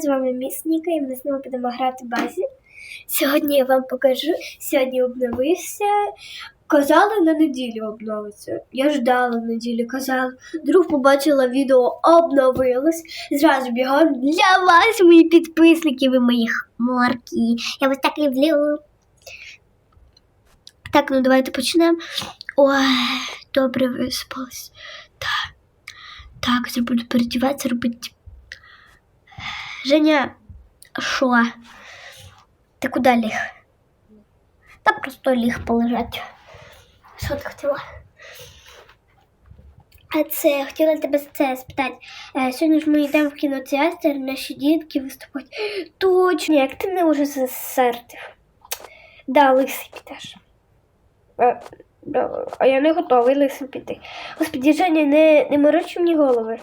з вами Місніка, і ми знову будемо грати в базі. Сьогодні я вам покажу. Сьогодні обновився. Казали на неділю обновиться. Я ждала неділі, казала. Друг побачила відео, обновилось. Зразу бігом для вас, мої підписники, ви мої хмарки. Я вас так люблю. Так, ну давайте почнемо. Ой, добре виспалась. Так. Так, буду передіватися, робити. Женя, що? Ти куди ліг? Та просто ліг полежать. Що ти хотіла? А це хотіла тебе це спитати. Е, сьогодні ж ми йдемо в кінотеатр, наші дітки виступають. Точно, як ти мене вже засердив. Да, лисий підеш. Е, да, А я не готовий лисим піти. Господи, Женя, не, не мороч мені голови.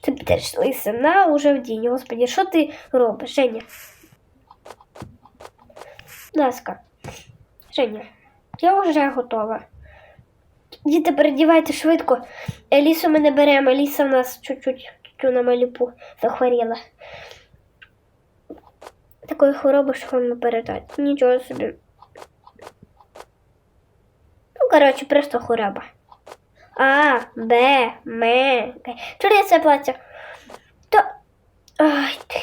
Ти підеш лисим на уже в день. Господи, що ти робиш, Женя? Ласка. Женя, я вже готова. Діти, передівайте швидко. Елісу ми не беремо. Еліса в нас чуть-чуть на малюпу захворіла. Такої хвороби, що вам не передати. Нічого собі. Ну, коротше, просто хвороба. А, Б, М, К. Чого я це плаття? Та. Ай ти.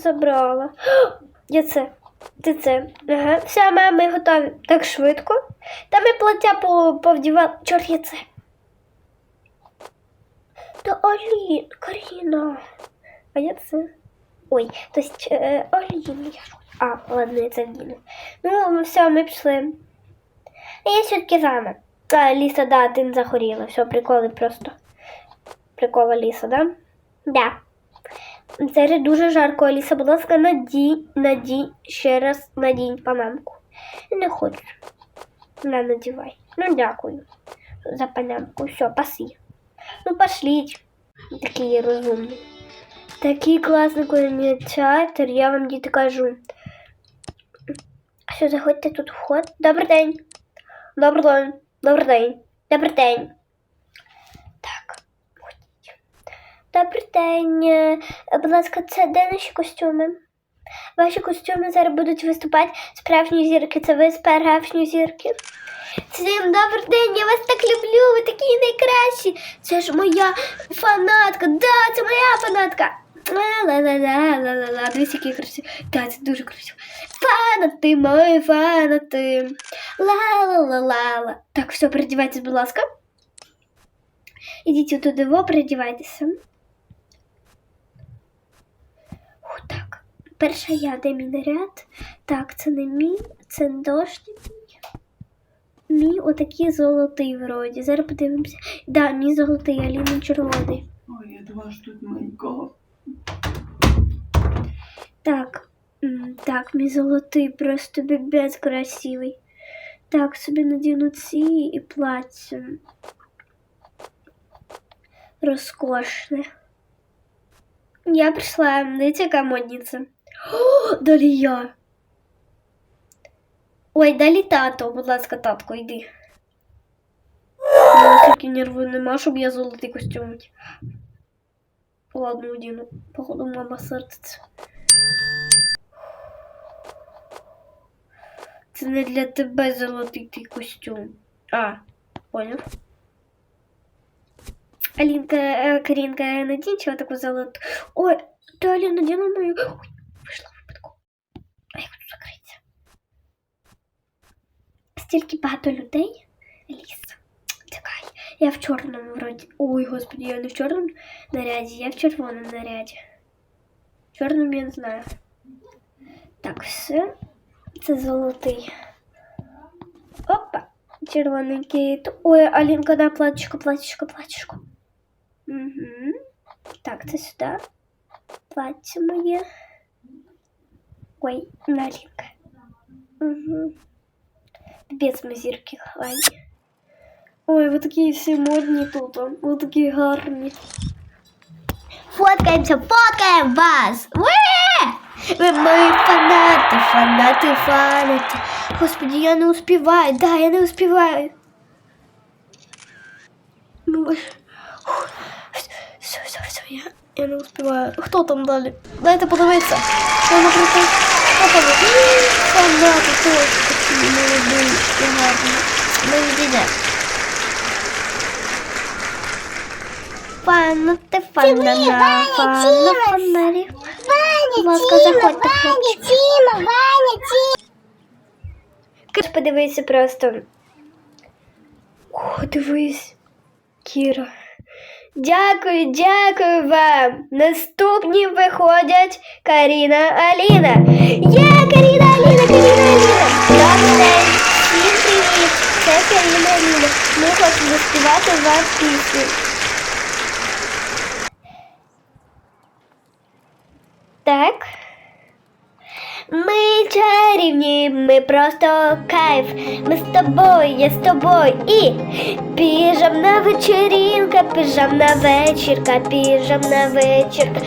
Забрала. Я це. Ти це. Ага. Все, ми готові. Так швидко. Та ми плаття по- повдівали. Чорт я це. Та Олін, Каріна. А я це. Ой, то есть е, Олін, я. А, ладно, я це вдіну. Ну, все, ми пішли. А я все-таки з вами. А, Ліса, да, ти не захворіла. Все, приколи просто. Прикола Ліса, да? Да. Зараз дуже жарко, Аліса, будь ласка, надій, надій, ще раз надінь панамку. Не хочу. На, надівай. Ну, дякую за панамку. Все, паси. Ну, пошліть. Такий розумний. Такий класний кінотеатр, я вам діти кажу. Все, заходьте тут вход. Добрий день. Добрий день. Добрий день. Добрий день. Так. Добрий день. Е, Будь ласка, це де наші костюми? Ваші костюми зараз будуть виступати справжні зірки. Це ви справжні зірки. Всім добрий день, я вас так люблю, ви такі найкращі. Це ж моя фанатка. Да, це моя фанатка. Ла-ла-ла-ла-ла-ла. Дивіться, які красиві. Так, це дуже красиво. Фанати, мої фанати. Ла-ла-ла-ла-ла. Так, все, передівайтесь, будь ласка. Ідіть туди, во, передівайтеся. О, так. Перша я, де мій наряд? Так, це не мій, це дошній. Мій отакий золотий вроді. Зараз подивимося. Да, мій золотий, а Ліна червоний. Ой, я думала, що тут маленького. Так, так, мій золотий, просто бібець красивий. Так, собі надіну ці і плаття. Розкошне. Я прийшла, дивіться, яка модниця. О, далі я. Ой, далі тато, будь ласка, татко, йди. Такі нерви нема, щоб я золотий костюм. Ладно, одіну. Походу, мама сердиться. Це не для тебе золотий костюм. А, поняв. Алінка, е, Карінка, надінь чого таку золоту. Ой, ти Аліна, наділа мою. Ой, вийшла випадку. А як тут закриться? Стільки багато людей. Ліс. Чекай, я в чорному вроді. Ой, господи, я не в чорному наряді, я в червоному наряді. В чорному я не знаю. Так, все. Це золотий. Опа. Червоненький. Ту- Ой, Алінка, на платічко, платічко, платічко. Угу. Так, це сюди. Плаття моє. Ой, на Алінка. Угу. Без ми зірки хвані. Ой, ви такі всі модні тут. а. Ви такі гарні. Фоткаємося, фоткаємо вас! Уе! Ви мої фанати, фанати, фанати. Господи, я не успіваю, да, я не успіваю. Ну, ви- Фух. все, все, все, я Я не успіваю. Хто там далі? Дайте подивитися. Що наприклад? Хто там? Фанати точно такі молодий і гарний. Не Відійде. Фанати, фанана, фана, фонарі. Будь ласка, заходьте, хлопчик. Тіма, Ваня, Тіма. Киш, подивися просто. О, дивись, Кіра. Дякую, дякую вам. Наступні виходять Каріна Аліна. Є Каріна Аліна, Каріна Аліна. Добрий день. Всім привіт. Це Каріна Аліна. Ми хочемо заспівати вам пісню. Так. Ми чарівні, ми просто кайф. Ми з тобою, я з тобою і піжамна вечерінка, піжамна вечірка, піжамна вечірка.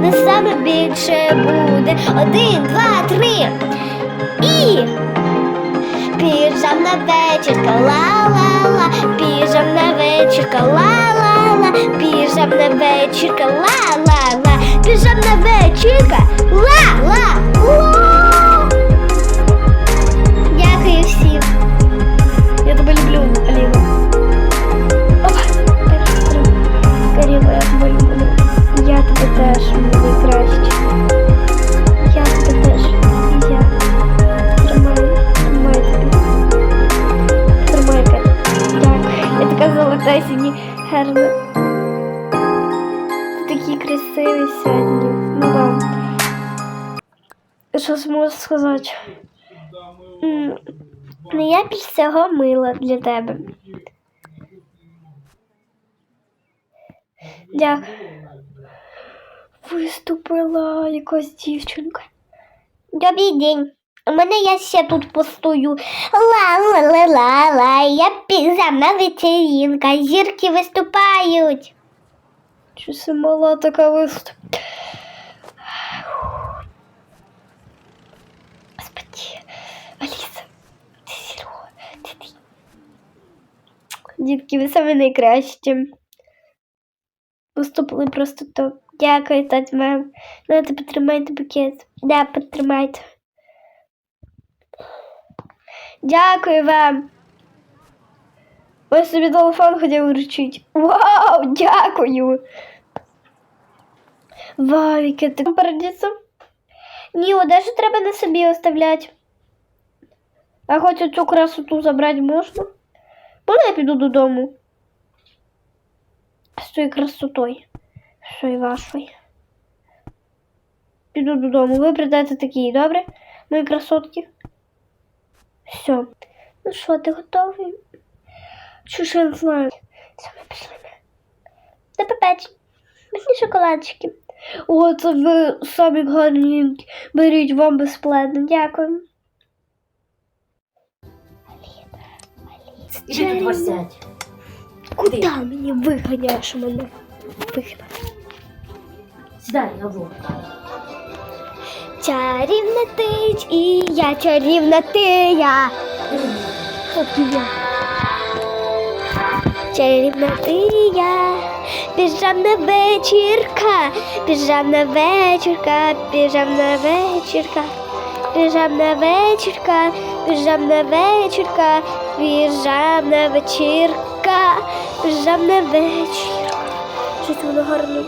Не саме більше буде. Один, два, три. І піжамна вечірка, ла-ла-ла, піжамна вечірка, ла-ла-ла, піжамна вечірка, ла-ла-ла, піжамна вечірка, ла-ла-ла. Ну, я більш всього мила для тебе. Дякую. Виступила якась дівчинка. Добрий день. У мене я ще тут постою. Ла-ла-ла-ла-ла. Я пізамна вечерінка. Зірки виступають. Щось мала така виступ. Господи, Аліса, ти Серега, ти ти. Дітки, ви самі найкращі. Виступили просто топ. Дякую, тать мем. Ну, ти потримайте букет. Да, потримайте. Дякую вам. Ось собі телефон хотів вручити. Вау, дякую. Вау, яке ти парадісом. Ні, одежу треба на собі оставляти. А хоч цю красоту забрати можна? Можна я піду додому? З цією красотою. З цією вашою. Піду додому. Ви прийдете такі, добре? Мої красотки. Все. Ну що, ти готовий? Ще не знаю? Все, ми пішли. До побачення. Мені шоколадчики. О, це ви самі гарненькі. Беріть вам безплатно. Дякую. Іди тут посядь. Куди мені виганяєш мене? Вигнати. Сідай, Алло. Чарівна ти і я чарівна ти я. От я. Чарівна ти я. Піжамна вечірка, піжамна вечірка, піжамна вечірка, піжамна вечірка, піжамна вечірка, піжамна вечірка, піжамна вечірка. Щось воно гарно.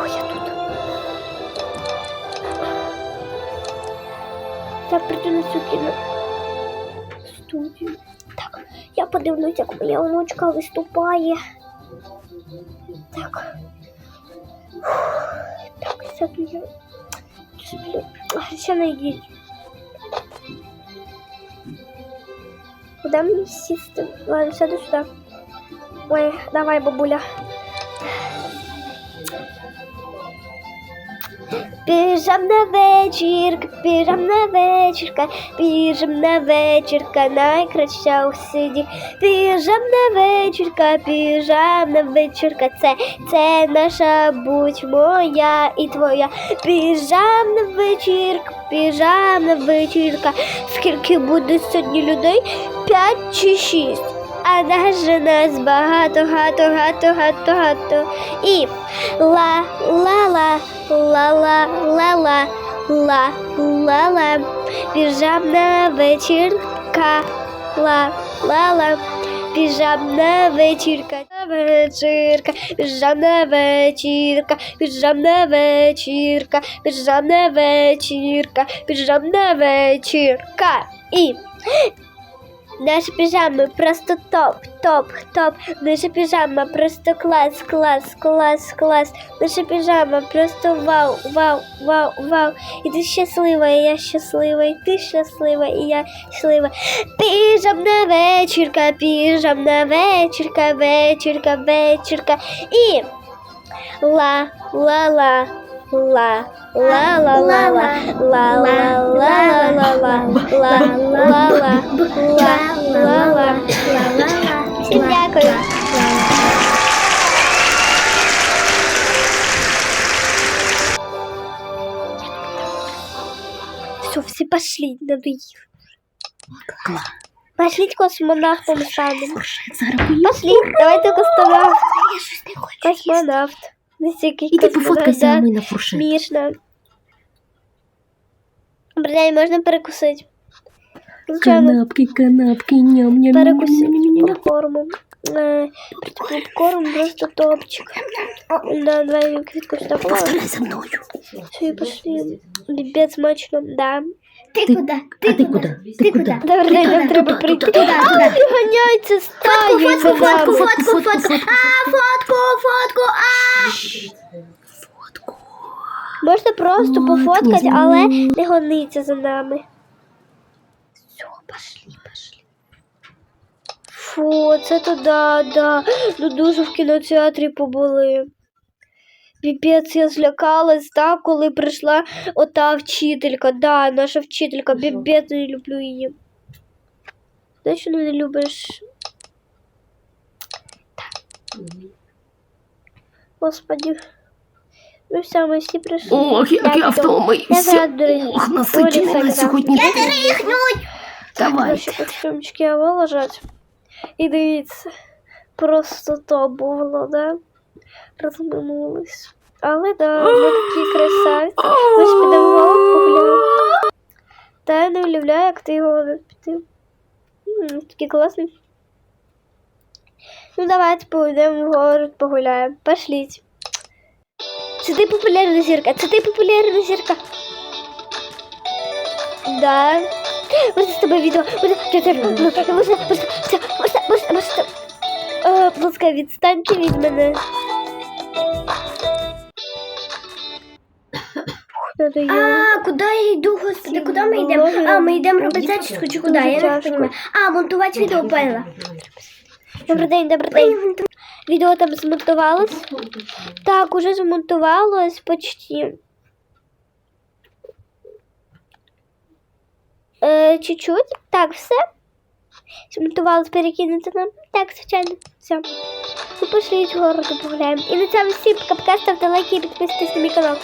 О, я тут. Я прийду на цю кіно студію. Так, я подивлюсь, як моя онучка виступає. Так. Так, сяду я ще найдіть. Куди мені сісти? Ладно, сяду сюда. Ой, давай, бабуля. Піжамна вечірка, піжамна вечірка, піжамна вечірка, найкраща у світі. Піжамна вечірка, піжамна вечірка, це, це наша будь моя і твоя. Піжамна вечірка, піжамна вечірка. Скільки буде сьогодні людей? П'ять чи шість. А нас же нас багато, гато, гато, гато, гато. І ла ла ла ла ла ла ла ла ла ла. Піжамна вечірка. Ла ла ла. Піжамна вечірка. Вечірка. Піжамна вечірка. Піжамна вечірка. Піжамна вечірка. Піжамна вечірка. І Наша піжама просто топ, топ, топ. Наша піжама просто клас, клас, клас, клас. Наша піжама просто вау, вау, вау, вау. І ти щаслива, і я щаслива, і ти щаслива, і я щаслива. Піжамна вечірка, піжамна вечірка, вечірка, вечірка. І ла, ла, ла, ла. Ла ла ла ла ла ла ла ла ла Всім дякую. Все, все пошли, надоїв. Пошліть космонавтом станемо. Пошли, давайте космонавт. Космонавт. И ты пофоткайся а ми на фуршет. Смішно. Блядь, можно перекусить? Ну Звичайно. Ну, канапки, канапки, ням, ням, ням, ням, ням, ням. Перекусити. Корм э, просто топчик. Да, давай квітку сюди положимо. Все, пошли. Лібець смачно, да. Ти куди? Ти куди? Ти куди? Добре, Туди, нам треба туди, прийти. туди, туди. ганяється стаю. Фотку, нами. фотку, фотку, фотку. А, фотку, фотку, а! Фотку. Можна просто От, пофоткати, але не гониться за нами. Все, пошли, пошли. Фу, це то да, да. Ну дуже в кінотеатрі побули. Піпець, я злякалась, да, коли прийшла ота вчителька. Да, наша вчителька, піпець, не люблю її. Знаєш, що не любиш? Господи. Ну все, ми всі прийшли. Ох, як я. Я Ох, Ой, насичено це на да. Давайте. Наші костюмчики або лежать. І дивіться, просто то було, да? Розминулись. Але да, ми такі красавці. Ми ж підемо погуляємо. Та я не уявляю, як ти його піти. Такий класний. Ну давайте поїдемо в город погуляємо. Пошліть. Це ти популярна зірка, це ти популярна зірка. Да. Можна з тобою відео. Можна, можна, можна, можна, можна, можна, можна. Е, Будь ласка, відстаньте від мене. Надоело. А, куди я йду, господи, куди ми йдемо? А, ми йдемо робити зачіску чи куди? Я не розумію. А, монтувати відео поняла. Добрий день, добрий день. Відео там змонтувалось? Так, уже змонтувалось почти. Е, чуть-чуть. Так, все. Змонтувалось, перекинути нам. Так, звичайно. Все. Ну, пошліть городу погуляємо. І на цьому всім пока-пока, ставте лайки і підписуйтесь на мій канал.